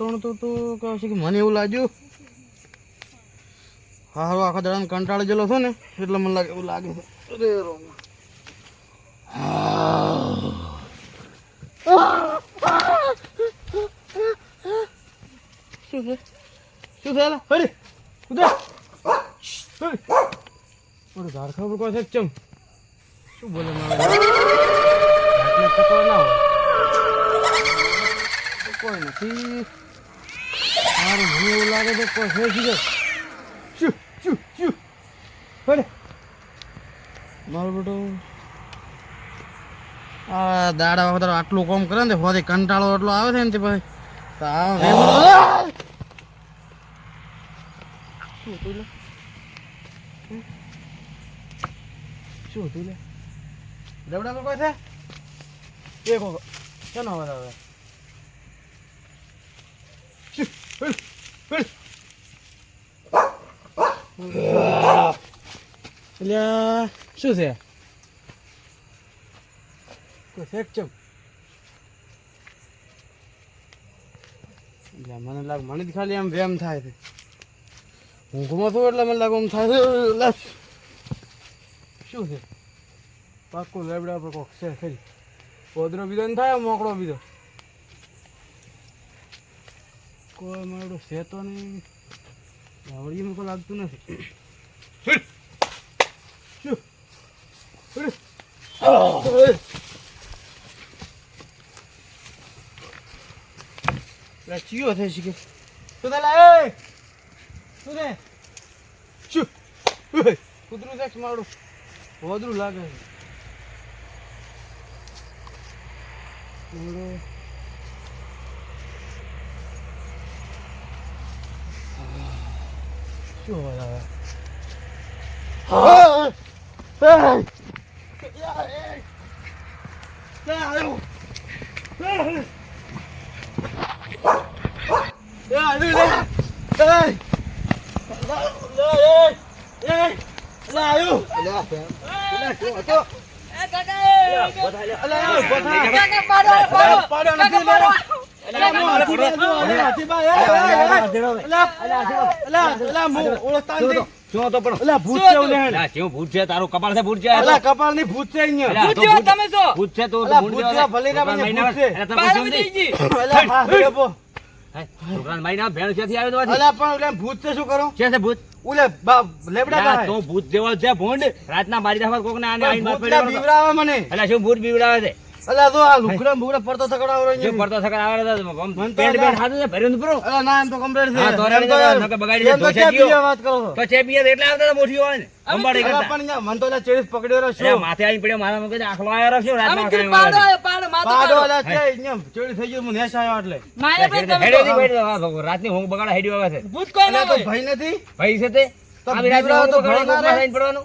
ત્રણ તો કહે છે કે મને એવું લાગ્યું. હા હારો આખા દાડાને કંટાળી જેલો છો ને, એટલે મને લાગે, એવું લાગે છે. શું છે? શું છે હરી ઉદય હરી. ઓરે ધાર ખબર કોઈ છે ચમ? શું બોલે મારે? કોઈ નથી. મારું મને એવું લાગે છે કોઈ છે શું શું શું? હરે મારું બેટું. આ દાડા વખત આટલું કોમ કરે ને ફરી કંટાળો એટલો આવે છે ને તે પછી. શું તું લે? શું તું લે? દવડામાં કોઈ છે? એક વખત શેનો અવાજ આવે શું? છે? એટલે મને લાગે, મને જ ખાલી આમ વેમ થાય છે. ઊંઘમાં છું એટલે મને લાગે આમ થાય છે. શું છે? પાક્કું લેબડા પર કોક છે ખરી. પોદરો બીજો થાય મોકળો બીજો. કોઈ મારો છે તો નહીં. આવડીમાં કોઈ લાગતું નથી. ચિયો થઈ શકે. શું થાય એ! ને શું! કૂતરું છે મારું? વધરું લાગે શું તમે બાર શું બધી નથી? ભૂત છે શું કરું છે છે ભૂત ઓલે બા- લેબડા અલા, પાસે. તું ભૂત જેવો છે ભૂંડ રાતના મારી કોક ને. બીવડાવે મને અલા, શું ભૂત બીવડાવે છે અલા તો આ લુગડા બુગડા પડતો થકડાવરો શું પડતો સકર આવરો તો પેન્ટ બેન્ટ હાથું છે, ભર્યું નથી અલા ના એમ તો કમ્પ્લીટ છે. હા, તો એમ તો બગાડી દે, તો ક્યાં વાત કરો? તો ચેપી હતી એટલે આવતા મોટી હોય ને અંબાડી કરતા. પણ મન તો લા ચેરીસ પકડ્યો રહ્યો અલા, શું માથે આઈ પડ્યો મારા મગજ આખલો આવ્યો રહ્યો, શું અમે રાતના કીધું પાડો પાડો, માથે પાડો. અલા છે અહીંયા ચેડી થઈ ગયો મને નેસ આવ્યો એટલે મારે ભાઈ તમે હેડી તો. નથી પડ્યો, હા, બગાડે હેડ્યો આવે છે. ભૂત કોઈ ના તો ભાઈ નથી. ભાઈ છે તે? તો બીવડાવો તો ઘણા ઘણા ના પડવાનું?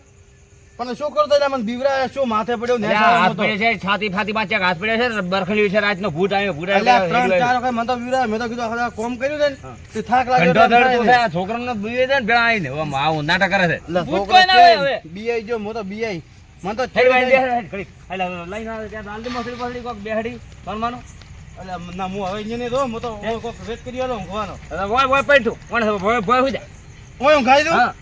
પણ શું કરતો એટલે મને બીવરા શું માથે પડ્યો ને હાથ પડ્યો છે છાતી ફાતી પાંચ હાથ પડ્યો છે બરખલ્યું છે રાતનો ભૂત આવ્યો ભૂત આવ્યો ત્રણ ચાર વખત મને તો બીવરા મેં તો કીધું આખા કોમ કર્યું છે ને. તે થાક લાગ્યો છે, આ છોકરાને બીવે છે ને ભેળા આવીને હવે નાટક કરે છે ભૂત કોઈ ના હોય હવે. બીઆઈ જો મો તો બીઆઈ મને તો હેડ ભાઈ, ઘડીક. એટલે લઈને આવે ત્યાં હાલતી મસળી બસળી કોક બેહડી પરમાનો એટલે ના હું હવે અહીંયા રહું, હું તો કોક વેટ કરી આલો ઊંઘવાનો એટલે. ઓય ઊંઘાઈ દઉં દો. નો અલ્યા, આટલો પણ ના આવી ના કોઈ ના હોય ના શોય. ઓય ના, પડ્યા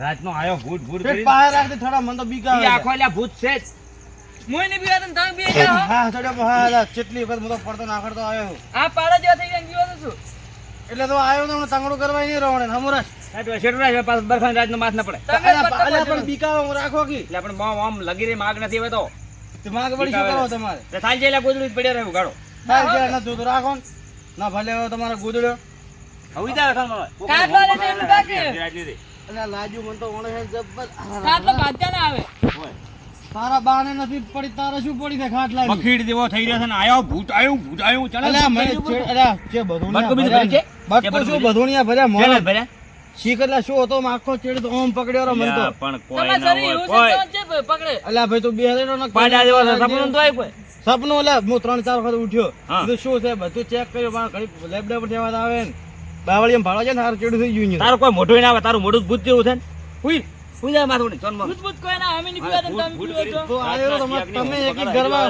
રાતનો આયો ભૂત ભૂત કરી પાસે રાખજે થોડા, મને તો બીક. આખો અલ્યા ભૂત છે. મુય ને બી તમે બી હા ચડ્યો હા કેટલી વખત હું પડતો નાખડતો આવ્યો આ પાડા જેવા થઈ એટલે તો આવ્યો ને હમણાં કરવા નહીં રહો ને હમણાં આ તો શેઠું રાખે, પાછું બરખાને રાતનો માસ ના પડે. તમે અલ્યા, પત્તા અલ્યા, પાડજો. પણ બીકાવે રાખો કી? એટલે આપણે મોં આમ લગી રહી માગ નથી હવે તો. માગ વળી શું કરો તમારે? એટલે સાંજે ગોદડું પડ્યા રહ્યું ગાડો હા જ્યાં નથી રાખો ના. ભલે હવે તમારે ગુદડ્યો હવે જા કાટલો ને તેમ બાકી. રાતની રે. અલ્યા લાજુ મને તો ઓણે છે જબ્બર. કાટલો બાધ્યા ના આવે. તારા બાને નથી પડી તારે શું પડી છે ખાટલાની બખીડ થઈ રહ્યો છે ને આયો ભૂત આયો ભૂત આયો ચાલે. અલ્યા મને અલ્યા જે બધોણિયા બટકું બીજું છે? બટકું શું બધોણિયા ભર્યા મોં ભર્યા? શીખ એટલે શું હતો? આખો ચેડ તો ઓમ પકડ્યો રો મન તો. પણ કોઈ ના હોય કોઈ. પકડે. અલ્યા ભાઈ તું બે હજાર નો પાડા દેવા સપનું તો આય કોઈ? સપનું અલ્યા હું ત્રણ ચાર વખત ઉઠ્યો. તો શું છે? બધું ચેક કર્યો પણ ઘણી લેબડા પર જવા આવે ને. બાવળી એમ ભાડો છે ને તારું ચેડું થઈ ગયું તારું કોઈ મોઢું ના આવે તારું મોઢું ભૂત જેવું છે ને. હુઈ હુઈ જા માથું ચોનમાં ભૂત ભૂત કોઈ ના અમે નહીં પીવા તમે તમે તમે એક એક ગરબા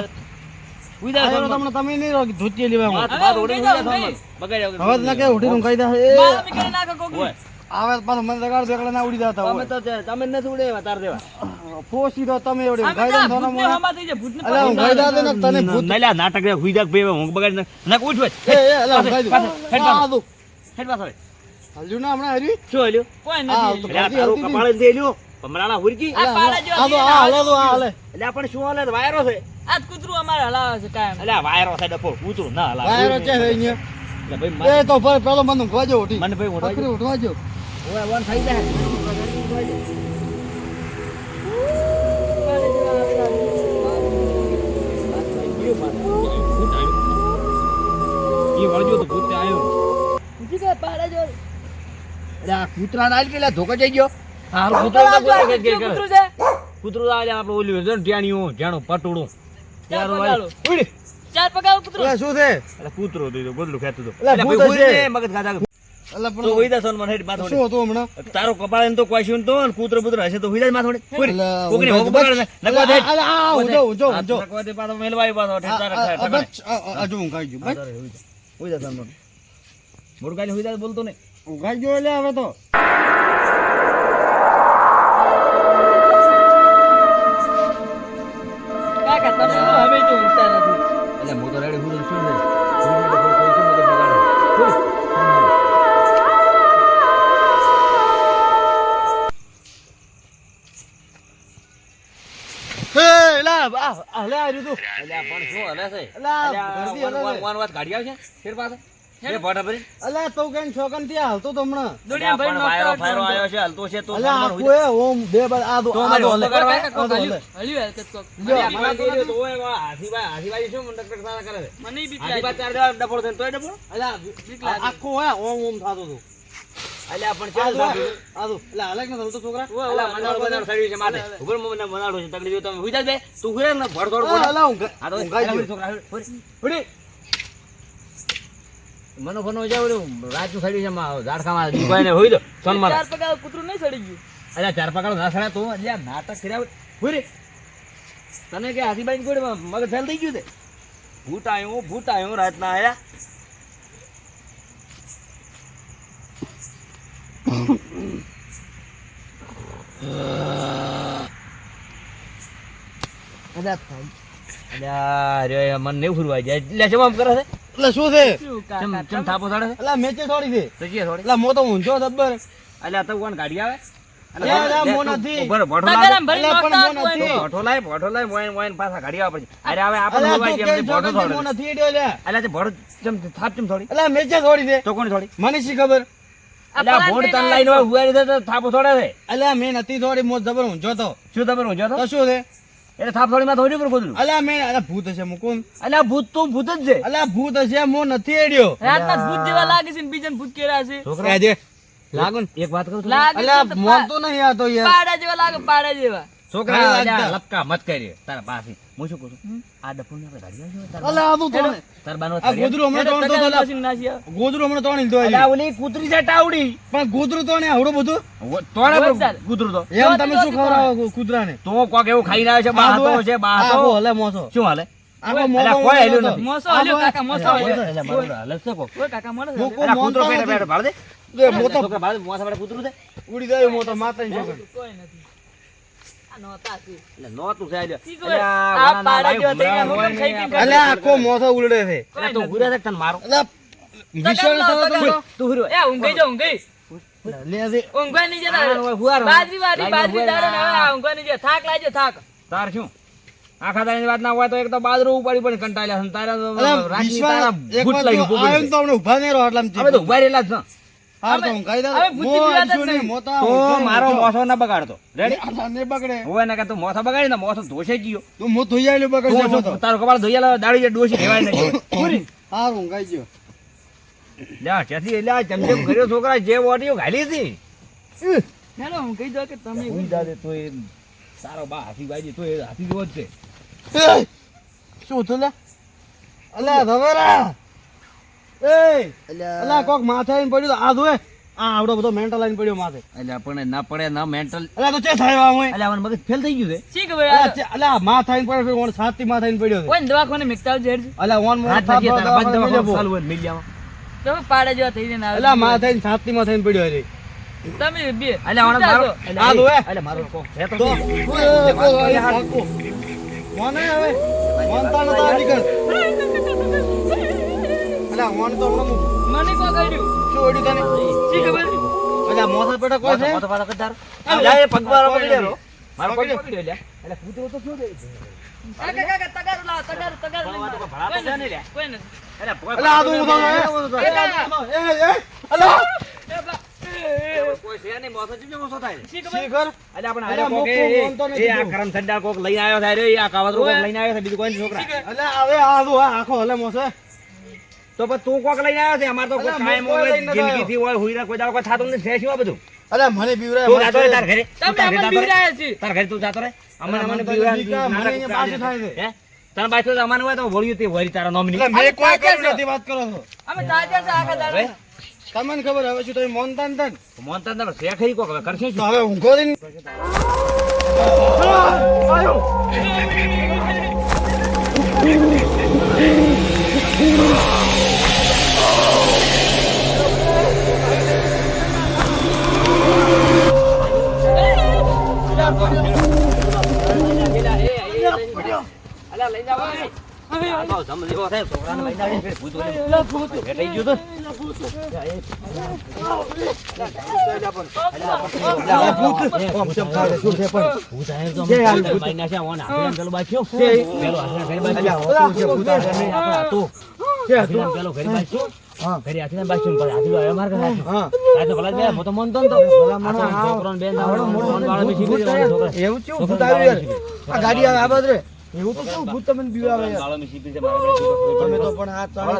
જા તમને તમે નહીં રહો ધૂતી લેવા હુઈ જા ઊંઘી. બગાડ્યા વગર. હવે ના કે ઉઠી નું કહી દે એ! કરી નાખો કોગી આવે પાછો મને દગાડ દેકડે ના ઉડી જતા તમે તો તમે નથી ઉડે તાર દેવા ફોસી દો તમે એવડી અમે ઊંઘાઈ તો આ દો ને ભૂતને મોણા હમા થઈ જાય, ભૂતને અલ્યા ઊંઘાઈ દો ને તને ભૂત નલ્યા નાટક રે હુઈ જાક બે હું બગાડ ના ના ઉઠ એ એ અલા ઊંઘાઈ દો હેડ આ હેડ પાછો હવે. હલ્યું ના હમણાં હરી શું હલ્યું? કોઈ નથી રે તારું કપાળે દે લ્યો ભમરાણા હુરકી. આ પાડા જો આ હાલો આ હાલે. એટલે આપણે શું હાલે? વાયરો છે. આ જ કૂતરું અમારે હલાવે છે કાયમ. અલ્યા વાયરો છે ડફો કૂતરું ના હલાવે. વાયરો છે અહીંયા? ભાઈ મારે- એ તો ભાઈ પેલો મને ઊંઘવા જો ઉઠી. મને ભાઈ ઉઠાઈ પકડી ઉઠવા જો ઓય વન થઈ જાય. કૂતરા ના કે ધોકો જઈ ગયો? હારું કૂતરો જો જો કૂતરો છે. કૂતરો આવે આપણે ઓલી હોય જાણું પટોળું. ચાર. ઉડી. ચાર પગાવ કૂતરું. એટલે શું છે એટલે કૂતરો તો ગોદડું ખેંચતું હતું. એટલે એટલે ભૂત ને મગજ ગાધા. તો પણ જા સોનમાં હેઠ શું હતું હમણાં તારો કપાળ એમ તો કોઈ તો કૂતરો પુત્ર હશે તો જા માથે કોકની હોક. ને. નકવા દે. અલા, આ, નકવા દે પાછો મેલવાય પાછો. ગયું બોલતો નહીં. ઊંઘાઈ ગયો એટલે હવે તો તું. અલ્યા પણ શું હલે છે? અલ્યા, ઘરથી વન- હલે વન- છે. વન વાત ગાડી આવશે? ફેર પાસે? બે ભોંડા ભરી? અલા, તું કઈ છોકન ત્યાં હાલતો તો હમણાં દોડીને ભાઈ વાયરો ફાયરો આવ્યો છે, હલતો છે તો અલા, સોમવાર આખું એ ઓમ બે આ દો, આ દો હલે. હલ્યું. હલકત કોક. મારા તો ઓય, શું કરે મને. તારે થઈને તોય. આખું ઓમ ઓમ થાતું હતું અલ્યા, પણ ચાલ ન છોકરા. છે. ઉપર મને મંડાળો છે, તકડી જો તમે હુઈ જા તું હુઈ ને, ભડ થોડું બોલ. અલા, ઊંઘા- આ તો ઊંઘાઈ અલ્યા, ગયો. છોકરા, હુઈ, હુઈ. મનો ફનો રાતનું સડ્યું છે માં ઝાડખામાં. દીપાઈને હુઈ દો સોનમાં ચાર કૂતરું નહીં સડી ગયું. અલ્યા ચાર પકડો ના સડ્યા તું અલ્યા નાટક કર્યા રે તને કે હાથીબાઈ કોડે મગજ ફેલ થઈ ગયું તે? ભૂત આવ્યું ભૂત આવ્યું રાતના આયા અલ્યા રે મન જાય એટલે શું આમ કરે છે? એટલે શું છે? ચમ ચમ થાપો ચડે છે? અલા, મેચે થોડી છે. તો થોડી. એટલે મો તો ઊંઝો જબ્બર. અલ્યા તો કોણ ગાડી આવે? થોડે. થોડી. થોડી થોડી? મને શી ખબર? આ અલ્યા ભોડ તન લાઈન. હોય હુવારી દે તો થાપો થોડે છે. અલ્યા મેં નથી થોડી મોજ જબર હું જોતો શું જબર હું જોતો તો શું છે? એટલે થાપ થોડી માં થોડી પર ગોદડું અલ્યા મેં અલ્યા ભૂત હશે મુકુન અલ્યા ભૂત તો ભૂત જ છે. અલ્યા ભૂત હશે મો નથી એડ્યો. રાતના જ ભૂત જેવા લાગે છે ને બીજન ભૂત કેરા છે. છોકરા? આજે લાગુ ને. એક વાત કહું લાગે અલ્યા તો મોન તો નહીં આતો યાર. પાડા જેવા લાગે પાડા જેવા. છોકરા. લપકા મત કરી તારા પાસે હું શું કહું છું? આ ડફો આપણે ગાડી આવશે આ તો તોણે. તાર આ ગોદરું હમણાં એટલે તો આવે. ગોદરું હમણાં તોણી લીધું અલ્યા ઓલી કૂતરી છે ટાવડી. પણ ગોદરું તોણે આવડું બધું? તોડે જોરદાર. તો. એમ તમે શું ખવડાવો કૂતરાને? તો કોક એવું ખાઈને આવે છે બા છે બા હલે મોસો. શું હાલે? ઉડી જાય મોટો માતાની તાર શું? આખા દાડાની વાત ના હોય તો એક તો બાજરો ઉપાડી પણ કંટાળ્યા તારા તો તારા ઊભા નહીં રહો એટલે ઊભા રહેલા જ મારો મોસો ના બગાડતો રેડી બગડે. હોય ને કે તું મોસો બગાડી ને મોસો ધોશે ગયો. તું મોં ધોઈ આવેલું તારો કપાળ ધોઈ આલો, દાડી નહીં. પૂરી. હાર ઊંઘાઈ ગયો લે આ એટલે ચમચમ કર્યો છોકરા જે ઓડિયો ઘાલી હતી. હેલો હું કહી દઉં કે તમે જાદે તો એ સારો બા હાથી વાજી તો એ હાથી જેવો જ છે. શું થયું અલ્યા ધવેરા એ અલ્યા કોક માથે આવીને પડ્યું આ આ આવડો બધો મેન્ટલ આવીને પડ્યો માથે આપણને ના પડે ના મેન્ટલ અલ્યા તો ચે થાય હું એટલે આપણને મગજ ફેલ થઈ ગયું છે શી ખબર અલ્યા અલ્યા માથે આવીને પડ્યો ઓણ છાતી માથે આવીને પડ્યો દવાખાને આવજો અલ્યા ઓન દવાખાને. ચાલુ હોય ને પાડે થઈને અલ્યા માથે આવીને થી માથે આવીને પડ્યો છે તમે બે મારો આ? મારો તો હવે મોનતા નતા નીકળ મોન તો મને કો કર્યું શું ઓડ્યું તને? શી ખબર? અલ્યા મોથા પેટા કોઈ છે? કદાર. એટલે. મારો પગ એટલે કૂતરો તો શું દે? કાકા કાકા તગારું લાવો તગારું તગારું ને કોઈ. એટલે આ તો. એ, એ, કોઈ છે નહીં, મોસો જીવ મોસો થાય. શીખર. એટલે આપણે અલ્યા, મોકો મોનતો નથી એ આ કરમ કરમસંડા કોક લઈને આવ્યો થાય રે, આ કાવતરું કોક લઈને આવ્યો છે, બીજું કોઈ છોકરા. અલ્યા હવે આ જો આ આખો હલે મોસે તો પણ તું કોક લઈને આવ્યો છે? અમારે તો કોઈ કાયમ હોય, જિંદગી થી હોય હુઈરા કોઈ દાડો કોઈ થાતો નથી છે શું બધું? અરે મને બીવરાય તું જાતો રે તાર ઘરે? તું તમે અમને જાતો છે. તાર ઘરે તું જાતો રે અમને અમને બીકા, મને પાછું થાય છે. હે? તને પાછું તો હોય તો વળ્યું તે વળી તારા નોમિની મેં કોઈ તાજા નથી વાત કરો છો. અમે તાજા છે આખા દાડા. તમને ખબર હવે શું તમે મોનતા ને તન મોનતા તન છે ખરી કોક હવે કરશે શું? હવે ઊંઘો દે અલા લઈ જાવ પેલો ઘરે પેલો ઘરે આવ્યો મારા હા. આ તો ભલા તો બેન આવડો મોટો વાળો બેસી ગયો, એવું આ ગાડી આવે આ બાજુ રે એવું તો કેવું ભૂત તમને ગયો. તમે તો પણ આ ચાલે.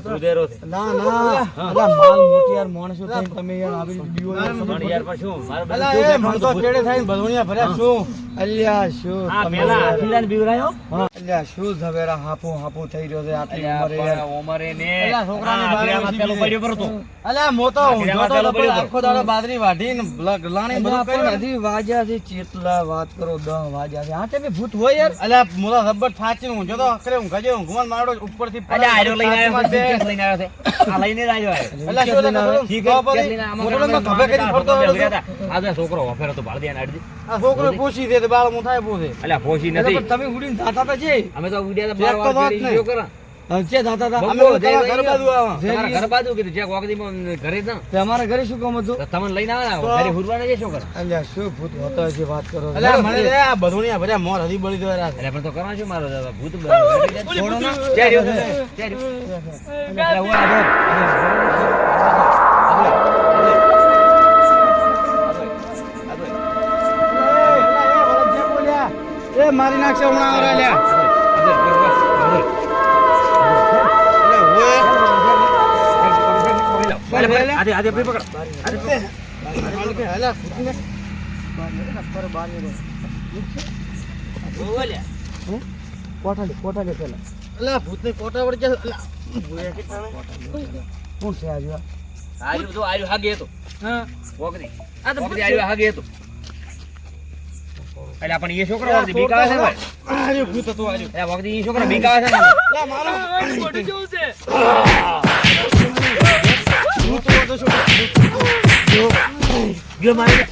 ના ના અલા માલ મોટી યાર માણસો થઈ તમે યાર આવી રીતે બીવો યાર પણ શું, અલા એ મન તો કેડે થાય ભદોણિયા ભર્યા શું અલ્યા શું પેલા યાર. હાથીલાને બીવરાયો? અલ્યા શું ઝવેરા હાપુ હાપુ થઈ રહ્યો છે આટલી ઉંમરે ઉંમરે ને અલ્યા, છોકરાને પેલો પડ્યો પરતો અલ્યા મોતો ઊંધો તો પડ્યો આખો દાડો બાજરી વાઢીને લાણી બધું કરી નથી વાજ્યા છે ચેટલા વાત કરો દહ વાજ્યા છે. હા તમે ભૂત હોય યાર. અલ્યા મોટા રબર થાચીને ઊંઘ્યો તો અકરે ઊંઘા જેવો ઊંઘમાં મારો ઉપરથી પડે. અલ્યા, આર્યો લઈને આવ્યો છે, લઈને આવ્યો છે. આ લઈને જ આવ્યો છે. અલ્યા, શું લઈને આવ્યો? ઠીક છે, પછી લઈને આમાં મોટો લઈને ખભે કરીને ફરતો આ છોકરો વફેરો તો ભાળ દે ને આ છોકરો પૂછી દે તો બાળ હું થાય પૂછે અલ્યા, ફોસી નથી તમે ઉડીને જાતા તા છે અમે તો ઉડ્યા બાર વાર કરો. તમારા ઘર શું કામ હતું તમને લઈને આવે ઘરે હુરવાના શું કરો શું ભૂત હોતા વાત કરો મને મોર હરી બળી દેવા એટલે પણ તો કરવા શું મારો ભૂત છોડો ના. ચાર રહ્યો છે, ચાર રહ્યો. એટલે હું આ જો. એ મારી નાખશે હમણાં લ્યા એટલે ઓય આજે આજે પકડ હાલ કે હાલા ભૂતને. કોઠાલી કોઠાલી પેલા અલા ભૂતને કોટા વળી જાય અલા, ભૂયા ને? કોણ છે આજુ આજુ તો હાગે હતો હા આ તો આર્યું હાગે હતો એટલે પણ એ છોકરો વખતે બીક આવે છે ભાઈ? આ ભૂત હતું, આ એટલે વખતે એ છોકરો બીક આવે છે ને. અલા, મારો. મોઢું કેવું છે? ભૂત હોય છોકરો? ગયો મારી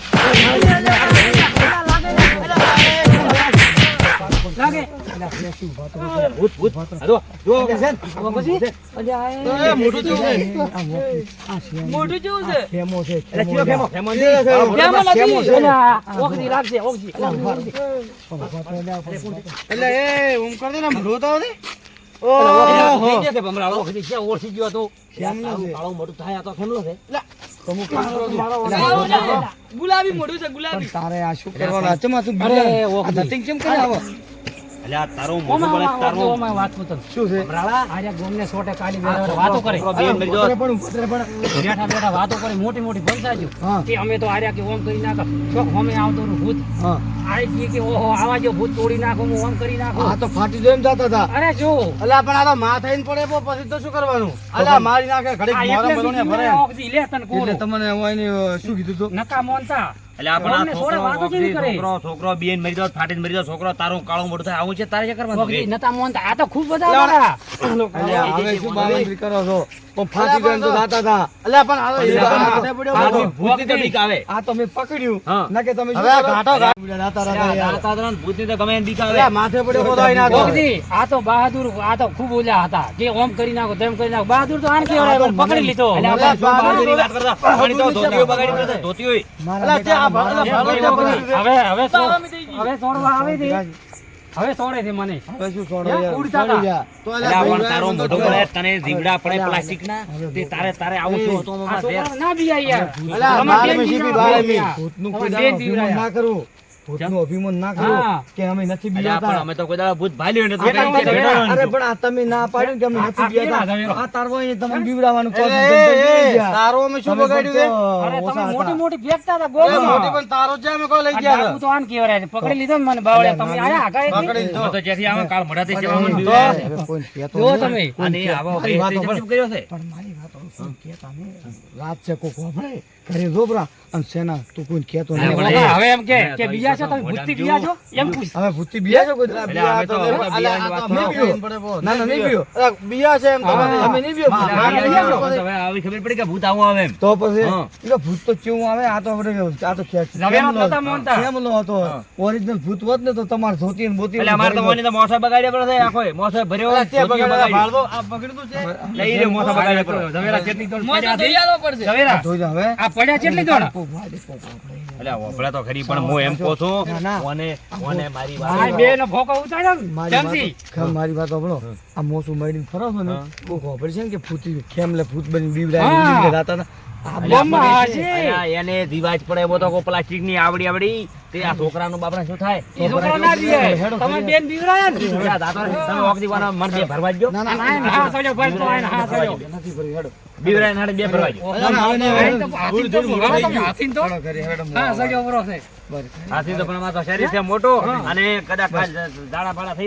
ઓળખી ગયો હતો છે. મોટું થાય તો ખેમલો છે કામ. ગુલાબી મોઢું છે ગુલાબી તારે આ શું કરવાનું આ ચમ અરે, બીજા- ઓક આ કરે આવો? એટલે આ તારું મોઢું બળે, તારું વાત પૂછો શું છે? ભમરાળા. આજે ગોમને સોટે કાઢી બેઠા વાતો કરે. બેન મરી ગયો. પણ, બેઠા બેઠા વાતો કરે મોટી મોટી પંચાયત કે અમે તો આર્યા કે ઓમ કરી નાખો. ચોક અમે આવતો નું ભૂત આઈ ગઈ કે ઓહો આવા જો ભૂત તોડી નાખો હું ઓમ કરી નાખો. આ તો ફાટી જાય એમ જાતા હતા. અરે જો. અલા પણ આ તો માં થઈને પડે પો, પછી તો શું કરવાનું? અલા મારી નાખે ઘડીક આ મોરમ ભરે. લે તને કોણ તમને હું શું કીધું તું? નકા મોનતા એટલે આ આ છોકરો વાતો કેવી કરે? છોકરો બેન મરી જાવ ફાટીને મરી જાવ છોકરો તારું કાળો મોઢું થાય આવું છે તારે શું કરવાનું નતા મોન આ તો ખૂબ બધા અલ્યા, હવે શું બાવંતરી કરો છો? તો ફાટી ગયો તો દાતા હતા. અલા પણ આ તો તો તો તો બીક આવે. આ તો મે પકડ્યું. ના કે તમે હવે ઘાટો દાતા. દાતા દાતા ભૂતની તો ગમે બીક આવે. માથે પડ્યો બધો આઈને આ તો. આ તો બહાદુર આ તો ખૂબ ઓલા હતા. કે ઓમ કરી નાખો તેમ કરી નાખો. બહાદુર તો આણ કેવડાય પકડી લીધો. એટલે અલા, આપણે બહાદુરી વાત કરતા? પાણી તો ધોતીઓ બગાડી ધોતી હોય ધોતીઓ. હવે હવે આવે છે. છે મને. તારો મોઢો પડે, તને જીવડા પડે તે તારે તારે આવું ના બી કરવું ભૂતનું અભિમાન ના કરવું કે અમે નથી બીજાતા. અમે તો કોઈ ભૂત ભાલ્યું નથી. અરે પણ આ તમે ના પાડ્યું કે અમે નથી બીજાતા? આ તારવો એને તમને બીવડાવવાનું કહો એ, એ, એ. તારો અમે શું બગાડ્યું અરે તમે મોટી મોટી ફેંકતા હતા એ મોટી પણ તારો જ અમે કોઈ લઈ ગયા તો આને કહેવાય પકડી લીધો ને મને બાવળિયા. તમે આયા આગળ પકડી લીધો. તો જ્યાંથી આવે કાળ મોઢાથી સેવા મને તો-. તમે. અને આવો કર્યો છે? પણ મારી વાતો. રાત છે કોક વાપરે ઘરે જોબરા અને સેના તું કોઈ બાપા, હવે એમ કે કે બીજા છો તમે ભૂતી બીજા છો એમ પૂછ હવે ભૂતી બીજા છો કોઈ બીજા તો. ના, ના, નહીં પીવું. બીજા છે એમ તો અમે નહીં બિયા. હવે આવી ખબર પડી કે ભૂત આવું આવે એમ. તો પછી એટલે ભૂત તો કેવું આવે? આ તો આપણે આ તો ખેંચ- નો હતો. ઓરિજિનલ ભૂત હોત ને તો તમારે ધોતી ને બોતી એટલે અમાર તો મોની તો મોસો બગાડ્યા પડે છે આખો મોસો ભર્યો બગાડેલા આ પકડ્યું છે? લઈ રહ્યો મોસો બગાડ્યા પડે. કેટલી દોડ પડ્યા હવે આ પડ્યા કેટલી દોડ. એટલે વપરા તો ખરી પણ હું એમ કહું છું ના, ના. ઓને ઓને મારી વાત બે નો ઉતાર્યો મારી મારી વાત આ મોસું મળીને ફરો છો ને બહુ ખબર છે ને કે ભૂતી ખેમલે ભૂત બની બીવડાવી. એને પડે એવો તો પ્લાસ્ટિકની આવડી આવડી. તે આ છોકરાનું બાપરા શું થાય? ઈ ના બીવે. તમે બેન બીવડાયા ને એટલે આ દાદા તમે વખત દીવાનો મન બે ભરવા જ ના, ના, આ નાય ને. હા સજો ભાઈ તો આય હા સજો નથી ભરી, હેડો. બીવરાય નાડે બે ભરવા ગયો ના, ના, હવે નહીં, હાથી તો ભરાવો તમે, હાથીને તો. હેડો ઘરે, હેડો. હા સજો બરો છે બસ. તો પણ આમાં તો શરીર છે મોટું અને કદાચ દાડા પાડા થઈ